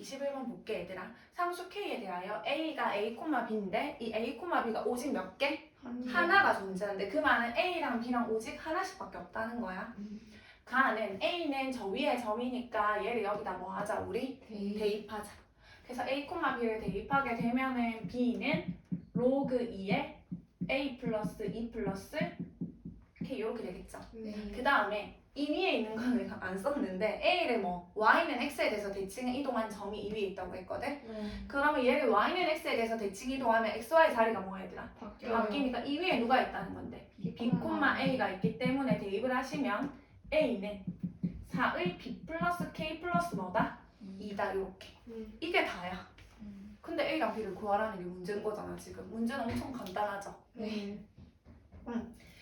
21번 볼게 얘들아. 상수 K에 대하여 A가 A, B인데 이 A, B가 오직 몇 개? 하나가 존재하는데 그 말은 A랑 B랑 오직 하나씩밖에 없다는 거야. 가는 A는 저 위에 점이니까 얘를 여기다 뭐 하자 우리? 대입하자. 그래서 A, B를 대입하게 되면은 B는 로그 2에 A 플러스 2 플러스 K 이렇게 되겠죠. 그 다음에 이 위에 있는 거는 안 썼는데 A를 뭐 Y는 X에 대해서 대칭 이동한 점이 이 위에 있다고 했거든. 그러면 얘를 Y는 X에 대해서 대칭 이동하면 X, Y 자리가 뭐야 얘들아? 바뀌니까 이 위에 누가 있다는 건데 B, A가 있기 때문에 대입을 하시면 A는 4의 B 플러스 K 플러스 뭐다? 2다 이렇게 이게 다야. 근데 A랑 B를 구하라는 게 문제인 거잖아 지금. 문제는 엄청 간단하죠.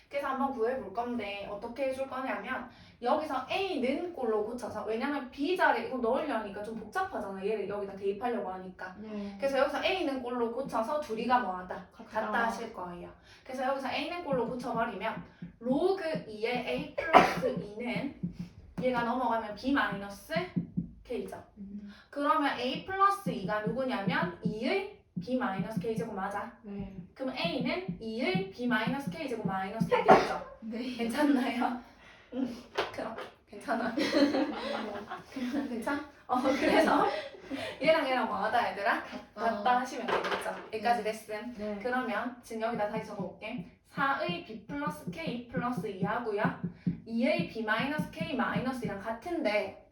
그래서 한번 구해볼 건데 어떻게 해줄 거냐면 여기서 A는 꼴로 고쳐서 왜냐면 B 자리 이거 넣으려니까 좀 복잡하잖아. 얘를 여기다 대입하려고 하니까. 그래서 여기서 A는 꼴로 고쳐서 둘이가 뭐하다? 같다 하실 거예요. 그래서 여기서 A는 꼴로 고쳐버리면 로그 2의 A 플러스 2는 얘가 넘어가면 B 마이너스 K죠. 그러면 A 플러스 2가 누구냐면 2의 B 마이너스 K제곱 맞아 그럼 A는 2의 B 마이너스 K제곱 마이너스 K죠 괜찮나요? 응, 그럼 괜찮아. 괜찮? 어 그래서 얘랑 얘랑 뭐하다 얘들아? 같다 하시면 되겠죠. 여기까지 됐음. 그러면 지금 여기다 다시 적어볼게. 4의 B 플러스 K 플러스 2하고요. 2의 B 마이너스 K 마이너스랑 같은데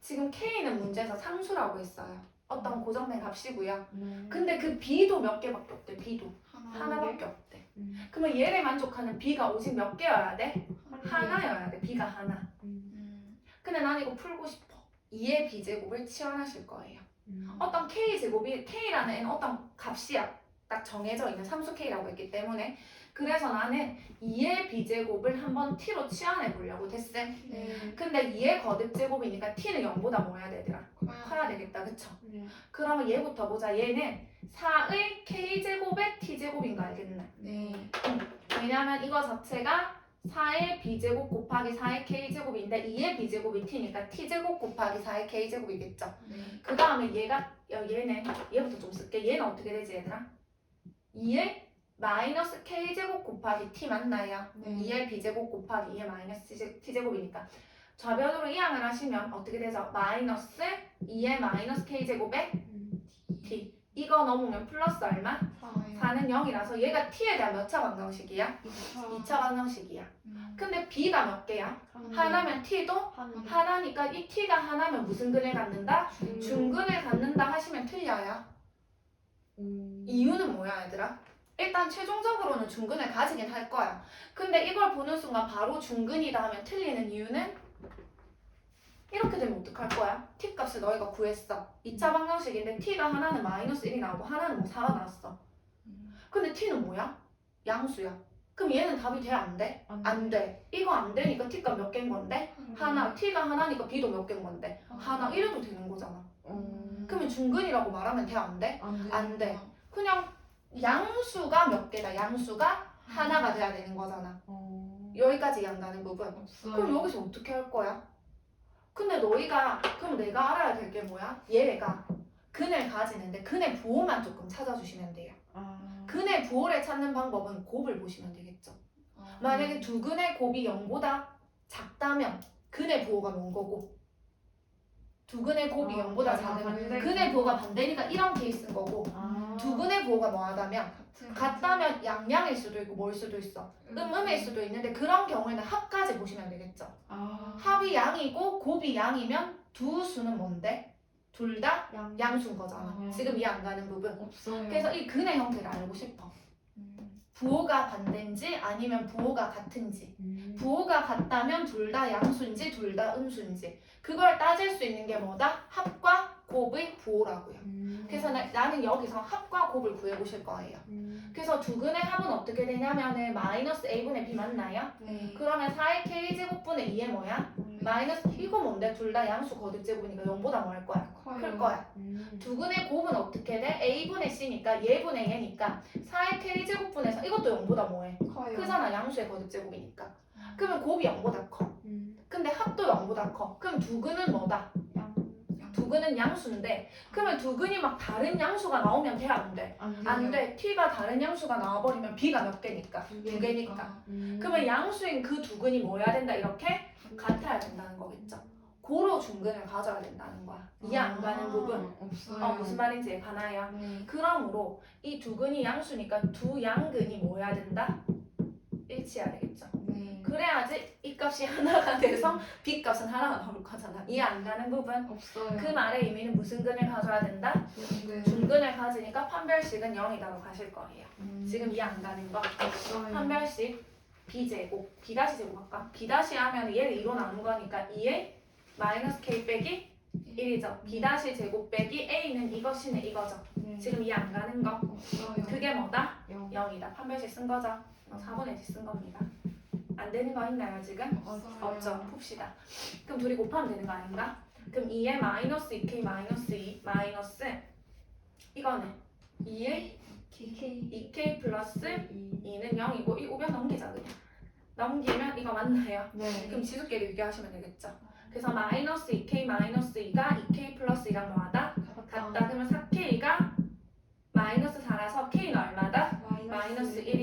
지금 K는 문제에서 상수라고 했어요. 어떤 고정된 값이고요. 근데 그 B도 몇 개밖에 없대. B도 하나밖에 없대. 그러면 얘를 만족하는 B가 오직 몇 개여야 돼? 하나여야 돼. B가 하나. 근데 난 이거 풀고 싶어. 2의 B제곱을 치환하실 거예요. 어떤 K제곱이 K라는 애는 어떤 값이야. 딱 정해져 있는 삼수 K라고 했기 때문에 그래서 나는 2의 B제곱을 한번 T로 치환해 보려고 됐음. 근데 2의 거듭제곱이니까 T는 0보다 뭐 해야 되더라? 커야 되겠다. 그쵸? 그러면 얘부터 보자. 얘는 4의 K제곱의 T제곱인 거 알겠나? 왜냐면 이거 자체가 4의 b제곱 곱하기 4의 k제곱인데 2의 b제곱이 t니까 t제곱 곱하기 4의 k제곱이겠죠. 그 다음에 얘가 야, 얘는 얘부터 좀 쓸게. 얘는 어떻게 되지 얘들아? 2의 마이너스 k제곱 곱하기 t 맞나요? 2의 b제곱 곱하기 2의 마이너스 t제- t제곱이니까 좌변으로 이항을 하시면 어떻게 되죠? 마이너스 2의 마이너스 k제곱에 t 이거 넘으면 플러스 얼마? 4는 0이라서 얘가 t에 대한 몇 차 방정식이야? 2차 방정식이야. 근데 b가 몇 개야? 하나면 t도 하나니까 이 t가 하나면 무슨 근을 갖는다? 중근을 갖는다 하시면 틀려요. 이유는 뭐야 얘들아? 일단 최종적으로는 중근을 가지긴 할 거야. 근데 이걸 보는 순간 바로 중근이다 하면 틀리는 이유는 이렇게 되면 어떡할 거야? t 값을 너희가 구했어. 2차 방정식인데 t가 하나는 마이너스 1이 나오고 하나는 뭐 4가 나왔어. 근데 t는 뭐야? 양수야. 그럼 얘는 답이 돼? 안 돼? 안 돼. 이거 안 되니까 t가 몇 개인 건데? 하나. t가 하나니까 b도 몇 개인 건데? 하나. 이래도 되는 거잖아. 그러면 중근이라고 말하면 돼? 안 돼? 안 돼. 그냥 양수가 몇 개다. 양수가 하나가 돼야 되는 거잖아. 여기까지 이해한다는 부분. 그럼 여기서 어떻게 할 거야? 근데 너희가 그럼 내가 알아야 될 게 뭐야? 얘가 근을 가지는데 근의 부호만 조금 찾아주시면 돼요. 근의 부호를 찾는 방법은 곱을 보시면 되겠죠. 만약에 두 근의 곱이 0보다 작다면 근의 부호가 뭔 거고 두 근의 곱이 0보다 작으면 근의 부호가 반대니까 이런 케이스인 거고 두 근의 부호가 뭐하다면 같다면 양양일 수도 있고 뭐일 수도 있어? 음음일 수도 있는데 그런 경우에는 합까지 보시면 되겠죠. 합이 양이고 곱이 양이면 두 수는 뭔데? 둘다 양수인 거잖아. 아. 지금 이해 안 가는 부분. 없어요. 그래서 이 근의 형태를 알고 싶어. 부호가 반대인지 아니면 부호가 같은지. 부호가 같다면 둘 다 양수인지 둘 다 음수인지. 그걸 따질 수 있는 게 뭐다? 합과 곱의 부호라고요. 그래서 나, 나는 여기서 합과 곱을 구해보실 거예요. 그래서 두 근의 합은 어떻게 되냐면은 마이너스 a분의 b 맞나요? 그러면 4의 k제곱분의 2의 뭐야? 마이너스 이거 뭔데? 둘 다 양수 거듭 제곱이니까 0보다 뭐할 거야? 클 거야. 두 근의 곱은 어떻게 돼? a분의 c니까 얘분의 얘니까 4의 k제곱분에서 이것도 0보다 뭐해? 크잖아 양수의 거듭 제곱이니까. 그러면 곱이 0보다 커. 근데 합도 0보다 커. 그럼 두 근은 뭐다? 두근은 양수인데 그러면 두근이 막 다른 양수가 나오면 돼 안 돼? 안 돼. t가 다른 양수가 나와버리면 b가 몇 개니까? 두 개니까. 음. 그러면 양수인 그 두근이 뭐여야 된다? 이렇게 같아야 된다는 거겠죠. 고로 중근을 가져야 된다는 거야. 이해 안 가는 부분. 없어요. 어, 무슨 말인지 가나요? 네. 그러므로 이 두근이 양수니까 두 양근이 뭐여야 된다? 일치해야 되겠죠. 네. 그래야지 이 값이 하나가 돼서 b 값은 하나가 나올 거잖아. 이해 안 가는 부분. 없어요. 그 말의 의미는 무슨 근을 가져야 된다? 네. 중근을 가지니까 판별식은 0이다로 가실 거예요. 음. 지금 이해 안 가는 거. 없어요. 판별식 b제곱, b 다시 제곱 할까? b 다시 하면 얘를 2로 나눈 거니까 2에 마이너스 k 빼기 1이죠. b 다시 제곱 빼기 a는 이것이네 이거죠. 네. 지금 이해 안 가는 거. 없어요. 그게 뭐다? 영. 0이다. 판별식 쓴 거죠. 어, 4분의 1쓴 겁니다. 안 되는 거 있나요 지금? 없어요. 없죠. 풉시다. 그럼 둘이 곱하면 되는 거 아닌가? 그럼 2에 마이너스 2k 마이너스 2 마이너스 이거는 2에 KK 2k 플러스 2. 2는 0이고 이 우변 넘기자 그냥. 넘기면 이거 맞나요? 네. 그럼 지수끼리 비교하시면 되겠죠. 그래서 마이너스 2k 마이너스 2가 2k 플러스 2랑 뭐하다? 같다. 그러면 4k가 마이너스 4라서 k는 얼마다? 마이너스 1이다.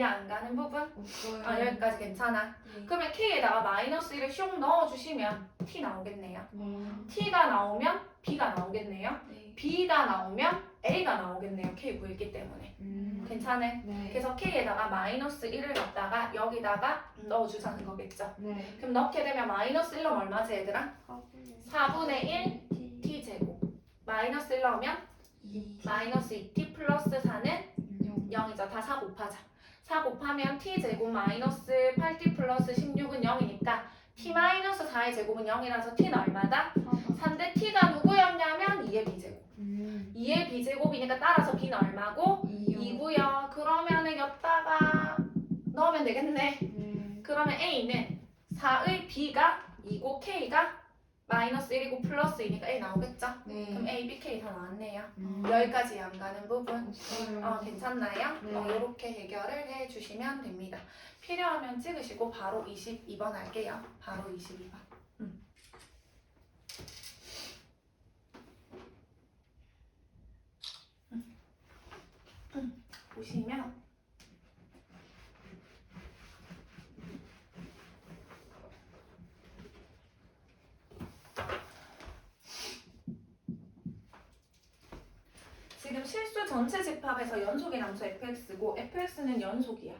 이해 안 가는 부분? 없어요. 아 여기까지 괜찮아. 네. 그러면 k에다가 마이너스 1을 슉 넣어주시면 t 나오겠네요. 네. t가 나오면 b가 나오겠네요. 네. b가 나오면 a가 나오겠네요. k 구했기 때문에. 음. 괜찮네. 네. 그래서 k에다가 마이너스 1을 갖다가 여기다가 넣어주자는 거겠죠. 네. 그럼 넣게 되면 마이너스 1로 얼마지 얘들아? 4분의 1 T. 제곱. 마이너스 1 넣으면 2. 마이너스 2t 플러스 4는 0. 0이죠. 다 4 곱하자. 4 곱하면 t 제곱 마이너스 8t 플러스 16은 0이니까 t 마이너스 4의 제곱은 0이라서 t는 얼마다? 3대 t가 누구였냐면 2의 b제곱. 음. 2의 b제곱이니까 따라서 b는 얼마고? 2. 2고요. 그러면은 여기다가 넣으면 되겠네. 네. 그러면 a는 4의 b가 2고 k가 마이너스 1이고 플러스 2니까 a 나오겠죠? 그럼 네. a, b, k 다 나왔네요. 음. 여기까지 안 가는 부분. 없어요. 어, 괜찮나요? 네. 어, 이렇게 해결을 해주시면 됩니다. 필요하면 찍으시고 바로 22번 할게요. 바로 22번. 음. 음. 음. 보시면 실수 전체 집합에서 연속의 남수 fx고 fx는 연속이야.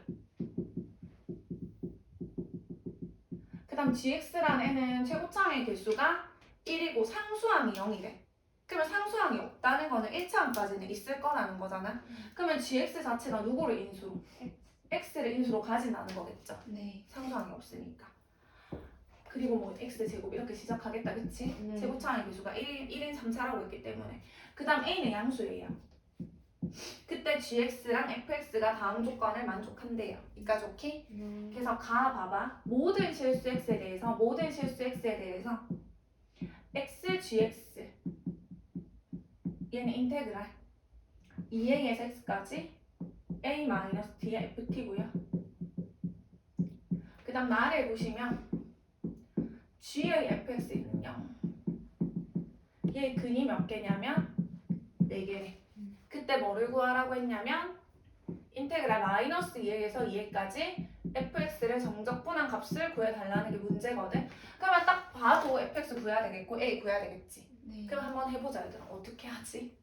그 다음 gx란 애는 최고차항의 개수가 1이고 상수항이 0이래. 그러면 상수항이 없다는 거는 1차항까지는 있을 거라는 거잖아. 그러면 gx 자체가 누구를 인수로? x를 인수로 가진다는 거겠죠. 네. 상수항이 없으니까. 그리고 뭐 x 제곱 이렇게 시작하겠다, 그치? 네. 제곱차항의 개수가 1, 1인 3차라고 했기 때문에 그 다음 a는 양수예요 그때 gx랑 fx가 다음 조건을 만족한대요. 이까 좋기? 네. 그래서 가 봐봐. 모든 실수 x에 대해서 모든 실수 x에 대해서. X gx 얘는 인테그랄. 2a에서 x까지 a 마이너스 ft고요. 그 다음 나를 보시면 g의 fx는 0얘 근이 몇 개냐면 4개래 그때 뭐를 구하라고 했냐면 인테그랄 마이너스 2에서 2에까지 fx를 정적분한 값을 구해달라는 게 문제거든 그러면 딱 봐도 fx 구해야 되겠고 a 구해야 되겠지 네. 그럼 한번 해보자 얘들아 어떻게 하지?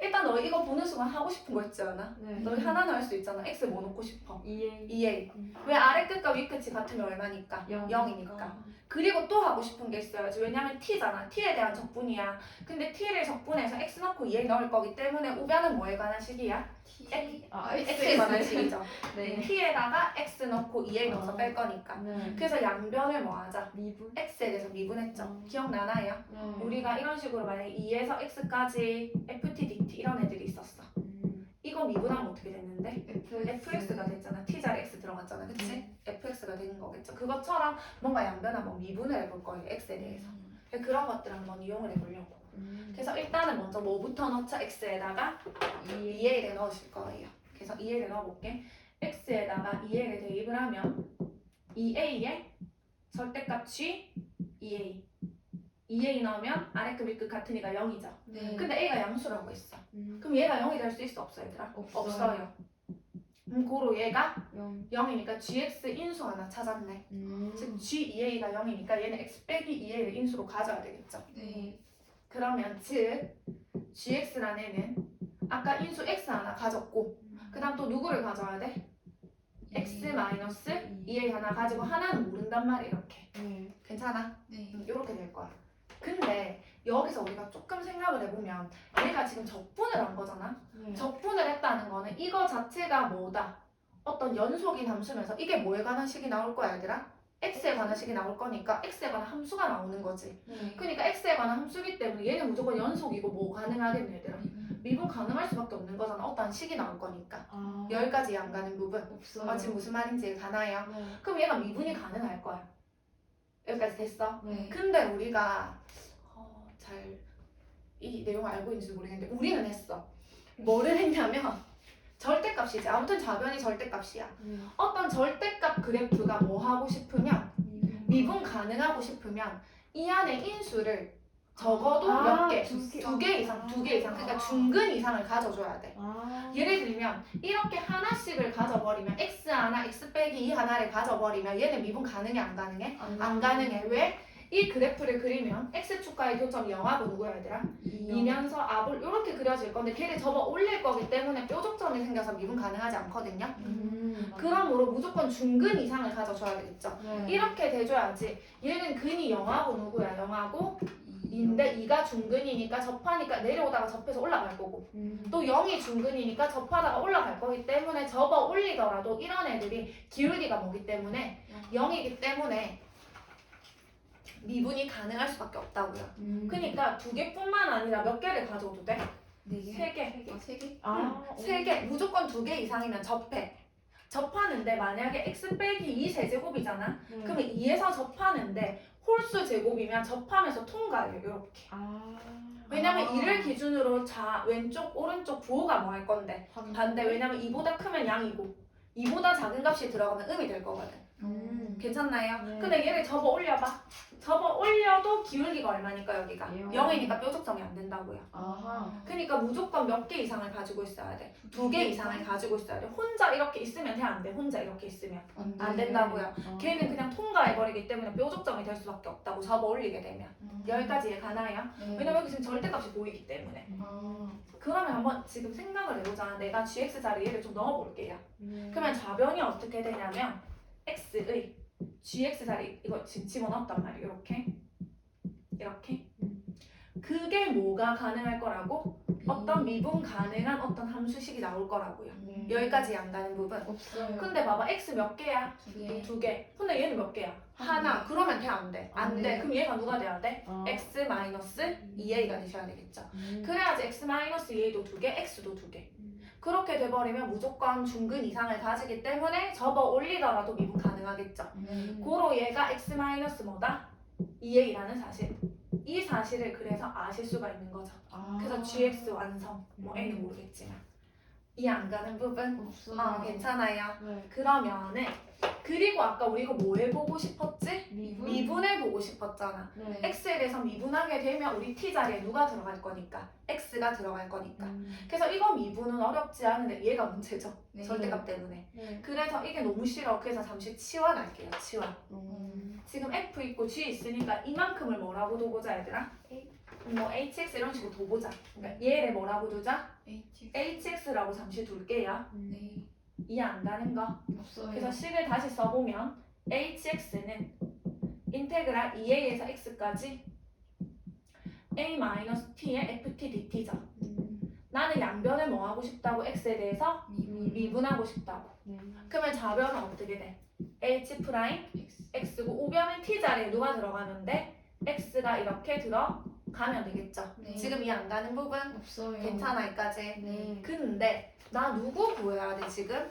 일단 너 이거 보는 순간 하고 싶은 거 있지 않아? 네. 너 하나는 할 수 있잖아 x 뭐 넣고 싶어 2A. 2a 음. 왜 아래 끝과 위 끝이 같으면 얼마니까? 0이니까 그리고 또 하고 싶은 게 있어야지. 왜냐면 t잖아. t에 대한 적분이야. 근데 t를 적분해서 x 넣고 2에 넣을 거기 때문에 우변은 뭐에 관한 식이야? T. 아, x에 관한 식이죠. 네. t에다가 x 넣고 2에 넣어서 아. 뺄 거니까. 네. 그래서 양변을 뭐 하자? 미분. x에 대해서 미분했죠. 음. 기억나나요? 네. 우리가 이런 식으로 만약에 2에서 x까지 ft, dt 이런 애들이 있었어. 음. 이거 미분하면 어떻게 됐는데? FX. fx가 됐잖아. t 자리 x 들어갔잖아. 그치? 네. fx가 되는 거겠죠. 그것처럼 뭔가 양변 한번 미분을 해볼 거예요. x에 대해서. 그런 것들 한번 이용을 해보려고. 음. 그래서 일단은 먼저 뭐부터 넣자? x에다가 2a를 넣으실 거예요. 그래서 2a를 넣어볼게. x에다가 2a를 대입을 하면 2a의 절대값 g 2a 2a 넣으면 아래 급, 윗급 같으니까 0이죠. 네. 근데 a가 양수라고 했어. 음. 그럼 얘가 0이 될 수 있어 없어 얘들아? 없어요. 없어요. 음, 고로 얘가 영. 0이니까 gx 인수 하나 찾았네. 음. 즉 g2a가 0이니까 얘는 x 빼기 2a를 인수로 가져야 되겠죠. 네. 그러면 즉 gx란 애는 아까 인수 x 하나 가졌고 그 다음 또 누구를 가져야 돼? x 마이너스 2a 하나 가지고 하나는 모른단 말이야 이렇게. 네. 괜찮아? 네. 음, 이렇게 될 거야. 근데 여기서 우리가 조금 생각을 해보면 얘가 지금 적분을 한 거잖아. 네. 적분을 했다는 거는 이거 자체가 뭐다? 어떤 연속인 함수면서 이게 뭐에 관한 식이 나올 거야 얘들아? x에 관한 식이 나올 거니까 x에 관한 함수가 나오는 거지. 네. 그러니까 x에 관한 함수기 때문에 얘는 무조건 연속이고 뭐 가능하겠네 얘들아. 미분 가능할 수밖에 없는 거잖아. 어떤 식이 나올 거니까. 아. 여기까지 안 가는 부분. 없어요. 아, 지금 무슨 말인지 가나요? 네. 그럼 얘가 미분이 가능할 거야. 여기까지 됐어? 네. 근데 우리가 어, 잘이 내용 알고 있는지 모르겠는데 우리는 했어. 뭐를 했냐면 절대값이지. 아무튼 좌변이 절대값이야. 네. 어떤 절대값 그래프가 뭐 하고 싶으면 미분 가능하고 싶으면 이 안에 인수를 적어도 아, 몇 개, 두 개. 두 개 이상, 두개 이상, 그러니까 중근 이상을 가져줘야 돼. 아. 예를 들면 이렇게 하나씩을 가져버리면 x 하나, x 빼기 2 하나를 가져버리면 얘는 미분 가능해 안 가능해? 안 가능해. 왜? 이 그래프를 그리면 x축과의 교점이 0하고 누구야 얘들아? 이면서 앞을 이렇게 그려질 건데 걔를 접어 올릴 거기 때문에 뾰족점이 생겨서 미분 가능하지 않거든요. 음. 그러므로 무조건 중근 이상을 가져줘야 되겠죠. 네. 이렇게 돼줘야지 얘는 근이 0하고 누구야? 0하고 2 인데 2가 중근이니까 접하니까 내려오다가 접해서 올라갈 거고 음. 또 0이 중근이니까 접하다가 올라갈 거기 때문에 접어 올리더라도 이런 애들이 기울기가 뭐기 때문에 0이기 때문에 미분이 가능할 수밖에 없다고요. 음. 그러니까 두 개뿐만 아니라 몇 개를 가져도 돼? 네 개. 세 개. 아, 세 개? 응, 세 개. 무조건 두 개 이상이면 접해. 접하는데 만약에 x 빼기 2 세제곱이잖아. 네. 그러면 2에서 접하는데 홀수 제곱이면 접하면서 통과해요. 이렇게. 아. 왜냐면 아. 2를 기준으로 좌, 왼쪽, 오른쪽 부호가 뭐할 건데 반대. 왜냐면 2보다 크면 양이고 2보다 작은 값이 들어가면 음이 될 거거든. 음. 괜찮나요? 네. 근데 얘를 접어 올려봐. 접어 올려도 기울기가 얼마니까 여기가? 영. 0이니까 뾰족점이 안 된다고요. 아하. 그러니까 무조건 몇 개 이상을 가지고 있어야 돼. 두 개 이상을 가지고 있어야 돼. 혼자 이렇게 있으면 돼, 안 돼? 혼자 이렇게 있으면. 안 된다고요. 아. 걔는 그냥 통과해버리기 때문에 뾰족점이 될 수밖에 없다고 접어 올리게 되면. 여기까지 이해 가나요? 네. 왜냐면 여기 지금 절대값이 보이기 때문에. 아. 그러면 한번 지금 생각을 해보자. 내가 gx 자리 얘를 좀 넣어볼게요. 네. 그러면 좌변이 어떻게 되냐면 x의 gx 자리 이거 지금 집어넣었단 말이에요. 이렇게 이렇게 음. 그게 뭐가 가능할 거라고? 어떤 미분 가능한 어떤 함수식이 나올 거라고요. 네. 여기까지 안 가는 부분. 없어요. 근데 봐봐 x 몇 개야? 두 개. 두 개. 근데 얘는 몇 개야? 한 하나. 그러면 돼 안 돼? 안 안 돼. 돼. 그럼 얘가 누가 돼야 돼? 아. x 마이너스 2a가 되셔야 되겠죠. 음. 그래야지 x 마이너스 2a도 두 개, x도 두 개. 음. 그렇게 돼버리면 무조건 중근 이상을 가지기 때문에 접어 올리더라도 미분 가능하겠죠. 음. 고로 얘가 x 마이너스 뭐다? 2a라는 사실. 이 사실을 그래서 아실 수가 있는 거죠. 아. 그래서 gx 완성. 뭐 a는 음. 모르겠지만 이해 안 가는 부분? 없어요. 아 괜찮아요. 네. 그러면은 그리고 아까 우리 이거 뭐 해보고 싶었지? 미분. 미분해보고 싶었잖아. 네. x에 대해서 미분하게 되면 우리 t 자리에 누가 들어갈 거니까 x가 들어갈 거니까. 음. 그래서 이거 미분은 어렵지 않은데 얘가 문제죠. 네. 절대값 때문에. 네. 그래서 이게 너무 싫어. 그래서 잠시 치환할게요. 치환. 음. 지금 f 있고 g 있으니까 이만큼을 뭐라고 두고자 얘들아? 뭐 hx 이런 식으로 두고자. 그러니까 얘를 뭐라고 두자? H. hx라고 잠시 둘게요. 네. 이해 안 가는 거. 없어요. 그래서 식을 다시 써보면 hx는 인테그랄 2a에서 x까지 a-t의 ft dt죠. 음. 나는 양변을 뭐 하고 싶다고 x에 대해서 미분. 미분하고 싶다고. 네. 그러면 좌변은 어떻게 돼? h 프라임 X. x고 우변은 t 자리에 누가 들어가는데 x가 이렇게 들어 가면 되겠죠. 네. 지금 이해 안 가는 부분 없어요. 괜찮아 여기까지. 네. 근데 나 누구 구해야 돼 지금?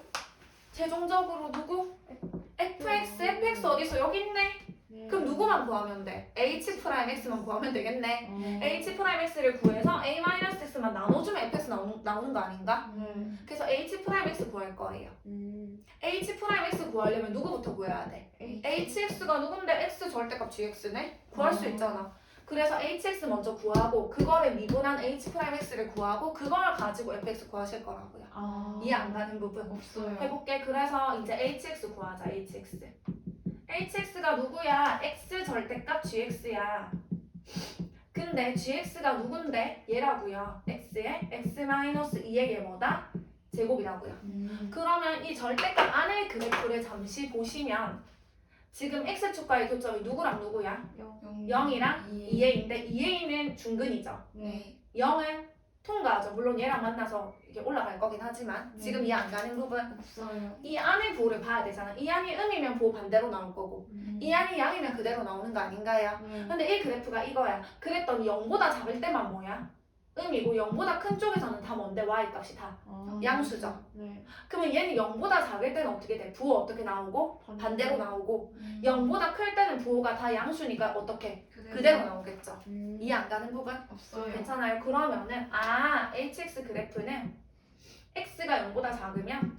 최종적으로 누구? fx, fx 어디서 여기 있네. 네. 그럼 누구만 구하면 돼? h 프라임 x만 구하면 되겠네. 어. h 프라임 x를 구해서 a 마이너스 x만 나눠주면 fx 나오는, 나오는 거 아닌가? 네. 그래서 h 프라임 x 구할 거예요. 음. h 프라임 x 구하려면 누구부터 구해야 돼? H. hx가 누군데 x 절대값 gx네? 구할 수 어. 있잖아. 그래서 hx 먼저 구하고 그거를 미분한 h 프라임 x를 구하고 그걸 가지고 fx 구하실 거라고요. 아. 이해 안 가는 부분. 없어요. 해볼게. 그래서 이제 hx 구하자. hx. hx가 누구야? x 절대값 gx야. 근데 gx가 누군데? 얘라고요. x에 x-2의 얘 뭐다? 제곱이라고요. 음. 그러면 이 절대값 안의 그래프를 잠시 보시면 지금 x축과의 교점이 누구랑 누구야? 영. 0이랑 이. 2a인데 2a는 중근이죠. 네. 0은 통과하죠. 물론 얘랑 만나서 이게 올라갈 거긴 하지만 네. 지금 이해 안 가는 부분 없어요. 이 안의 부호를 봐야 되잖아. 이 안이 음이면 부호 반대로 나올 거고 음. 이 안이 양이면 그대로 나오는 거 아닌가요? 네. 근데 이 그래프가 이거야. 그랬더니 0보다 작을 때만 뭐야? 음이고 0보다 큰 쪽에서는 다 뭔데? y 값이 다. 아. 양수죠. 네. 그러면 얘는 0보다 작을 때는 어떻게 돼? 부호 어떻게 나오고? 반대로 나오고 0보다 클 때는 부호가 다 양수니까 어떻게? 그대로 나오겠죠. 음. 이해 안 가는 부분? 없어요. 괜찮아요. 그러면은 아 hx 그래프는 x가 0보다 작으면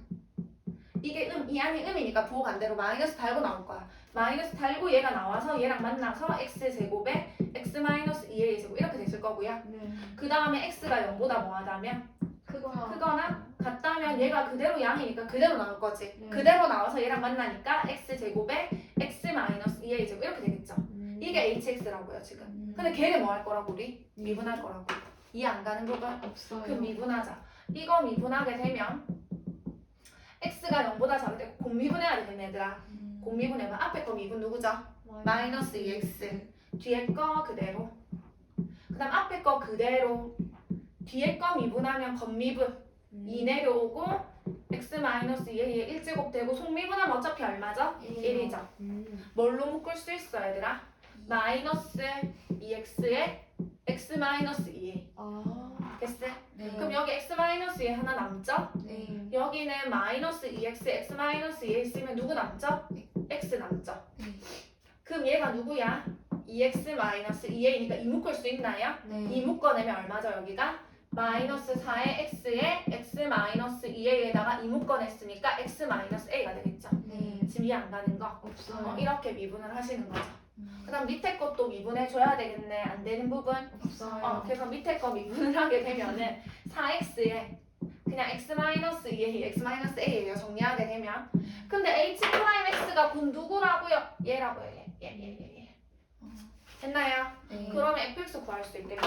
이게 음, 이 안이 음이니까 부호 반대로 마이너스 달고 나올 거야. 마이너스 달고 얘가 나와서 얘랑 만나서 x 제곱에 x 마이너스 2a 제곱 이렇게 됐을 거고요. 네. 그 다음에 x가 0보다 뭐하다면 크거나. 크거나 같다면 얘가 그대로 양이니까 그대로 나올 거지. 네. 그대로 나와서 얘랑 만나니까 x 제곱에 x 마이너스 2a 제곱 이렇게 되겠죠. 음. 이게 hx라고요 지금. 음. 근데 걔를 뭐 할 거라고 우리? 미분할 거라고. 이해 안 가는 부분? 없어요. 그 미분하자. 이거 미분하게 되면 x가 0보다 작을 때 공미분해야 되는 얘들아. 음. 공미분해봐. 앞에 거 미분 누구죠? 마이너스 2x. 뒤에 거 그대로. 그 다음 앞에 거 그대로. 뒤에 거 미분하면 겉미분. 음. 2 내려오고 x 마이너스 2에 1 제곱 되고 속미분하면 어차피 얼마죠? 1이죠. 음. 뭘로 묶을 수 있어 얘들아? 마이너스 2x에 x 마이너스 2에 아. 됐어? 네. 그럼 여기 x 마이너스 2에 하나 남죠? 네. 여기는 마이너스 2x, x 마이너스 2에 있으면 누구 남죠? X 남죠? 네. 그럼 얘가 누구야? 2x 마이너스 2a니까 2 묶을 수 있나요? 네. 2 묶어내면 얼마죠 여기가? 마이너스 4의 x에 x 마이너스 2a에다가 2 묶어냈으니까 x 마이너스 a가 되겠죠? 네. 지금 이해 안 가는 거? 없어요. 어, 이렇게 미분을 하시는 거죠. 음. 그 다음 밑에 것도 미분해 줘야 되겠네. 안 되는 부분. 없어요. 어, 그래서 밑에 거 미분을 하게 되면은 4x에 그냥 x-2에 x-a예요. 정리하게 되면. 근데 h 프라임 x가 곧 누구라고요? 얘라고요. 얘. 얘, 얘, 얘, 얘. 됐나요? 네. 그러면 fx 구할 수 있겠네요.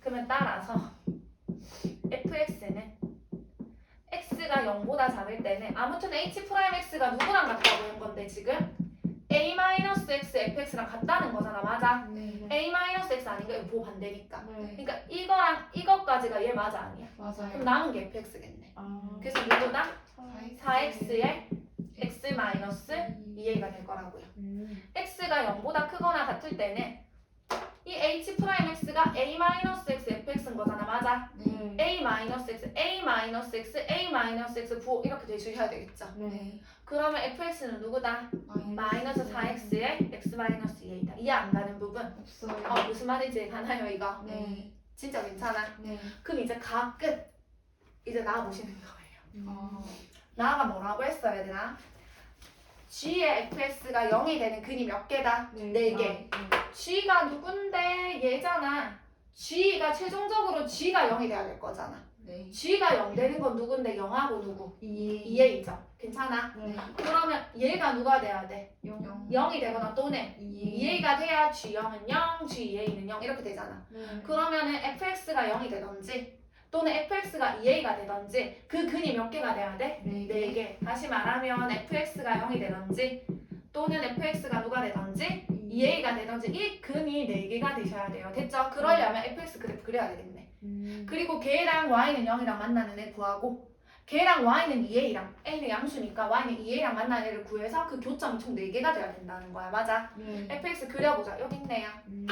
그러면 따라서 fx는 x가 0보다 작을 때는 아무튼 h 프라임 x가 누구랑 같다고 한 건데 지금 a-x fx랑 같다는 거잖아. 맞아? 네. a-x 아닌가? 이거 보호 반대니까. 네. 그러니까 이거랑 이거까지가 얘 맞아 아니야? 그럼 맞아요. 남은 게 fx겠네. 아. 그래서 누구다? 사- 4x에 x 마이너스 2a가 될 거라고요. 음. x가 0보다 크거나 같을 때는 이 h 프라임 x가 a 마이너스 x fx인 거잖아. 맞아? 네. a 마이너스 x, a 마이너스 x, a 마이너스 x 부호 이렇게 대주셔야 되겠죠. 네. 그러면 fx는 누구다? 마이너스 4x에 x 마이너스 2a다. 이해 안 가는 부분? 없어요. 어 무슨 말인지 가나요 이거? 네. 진짜 괜찮아. 네. 그럼 이제 각 끝. 이제 나와 보시는 거예요. 아. 나가 뭐라고 했어 얘들아? G의 fx가 0이 되는 근이 몇 개다? 네 개. g가 누군데 얘잖아. g가 최종적으로 g가 0이 돼야 될 거잖아. 네. g가 0 되는 건 누군데 0하고 누구? 이. 2a죠. 괜찮아? 네. 그러면 얘가 누가 돼야 돼? 영. 0이 되거나 또는 이. 2a가 돼야 g0은 0, g2a는 0 이렇게 되잖아. 네. 그러면은 fx가 0이 되던지 또는 fx가 2a가 되던지 그 근이 몇 개가 돼야 돼? 네. 4개. 다시 말하면 fx가 0이 되던지 또는 fx가 누가 되던지 2a가 되던지 이 근이 4개가 되셔야 돼요. 됐죠? 그러려면 fx 그래프 그려야 되겠네. 음. 그리고 걔랑 y는 0이랑 만나는 애 구하고 걔랑 y는 2a랑 a는 양수니까 y는 2a랑 만나는 애를 구해서 그 교점이 총 4개가 돼야 된다는 거야. 맞아? 네. fx 그려보자. 여기 있네요. 음.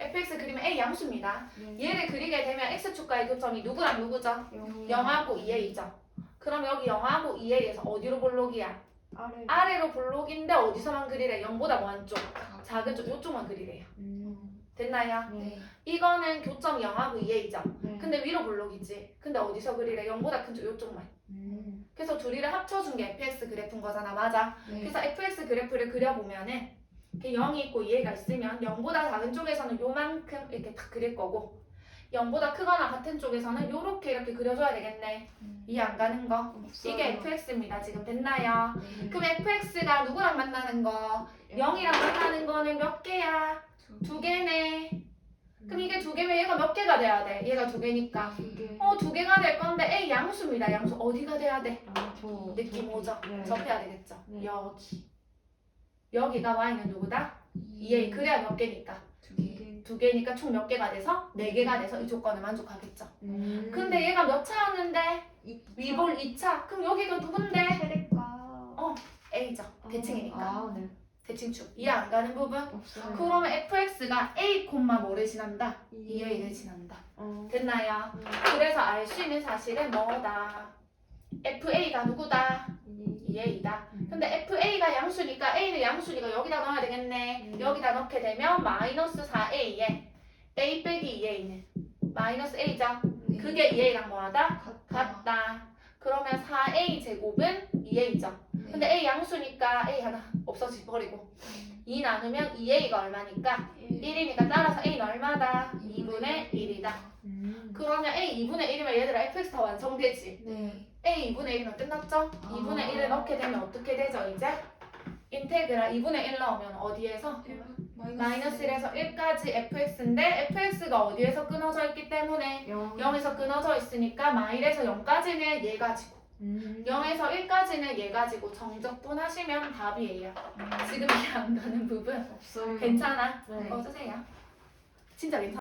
fx 그리면 a 양수입니다. 네. 얘를 그리게 되면 x축과의 교점이 누구랑 누구죠? 영이. 0하고 2a죠. 그럼 여기 0하고 2a에서 어디로 볼록이야? 아래. 아래로 볼록인데 어디서만 그리래? 0보다 먼 쪽, 작은 쪽, 이쪽만 그리래요. 음. 됐나요? 네. 이거는 교점 0하고 2a죠. 네. 근데 위로 볼록이지. 근데 어디서 그리래? 0보다 큰 쪽, 이쪽만. 음. 그래서 둘이를 합쳐준 게 fx 그래프인 거잖아. 맞아. 네. 그래서 fx 그래프를 그려보면은 이렇게 0이 있고 2a가 있으면 0보다 작은 쪽에서는 요만큼 이렇게 딱 그릴 거고 0보다 크거나 같은 쪽에서는 요렇게 이렇게 그려줘야 되겠네. 이해 안 가는 거? 이게 fx입니다. 지금 됐나요? 그럼 fx가 누구랑 만나는 거? 0이랑 만나는 거는 몇 개야? 두 개네. 그럼 이게 두 개면 얘가 몇 개가 돼야 돼? 얘가 두 개니까. 두개 어, 두 개가 될 건데 A 양수입니다. 양수 어디가 돼야 돼? 저 느낌 오죠? 네. 접해야 되겠죠? 네. 여기. 여기가 Y는 누구다? 2A. 그래야 몇 개니까? 두 개 두 개니까 총 몇 개가 돼서? 네 개가 돼서 이 조건을 만족하겠죠. 음. 근데 얘가 몇 차였는데? 이- 위볼 2차. 그럼 여기가 누군데? 최대가 어, A죠. 대칭이니까. 아, 네. 대칭축. 이해 안 가는 부분? 없어요. 그러면 fx가 a, 뭐를 지난다? 2a를 지난다. 어. 됐나요? 네. 그래서 알 수 있는 사실은 뭐다? fa가 누구다? 이- 2a다. 근데 fa가 양수니까 a는 양수니까 여기다 넣어야 되겠네. 음. 여기다 넣게 되면 마이너스 4a에 a 빼기 2a는 마이너스 a죠. 네. 그게 2a랑 뭐하다? 같다. 같다. 그러면 4a 제곱은 2a죠. 네. 근데 a 양수니까 a 하나 없어지 버리고 2 나누면 2a가 얼마니까? 1이니까 따라서 a는 얼마다? 2분의 1이다. 음. 그러면 a 2분의 1이면 얘들아 fx 다 완성되지. 네. A 2분의 1이면 끝났죠? 2분의 1을 넣게 되면 어떻게 되죠 이제? 인테그랄 2분의 1 넣으면 어디에서? 마이너스 1에서 1까지 fx인데 fx가 어디에서 끊어져 있기 때문에 영. 0에서 끊어져 있으니까 마일에서 0까지는 얘 가 지고 음. 0에서 1까지는 얘 가 지고 정적분 하시면 답이에요. 지금 이해 안 가는 부분 없어요. 괜찮아? 네. 어 쓰세요. 진짜 괜찮아.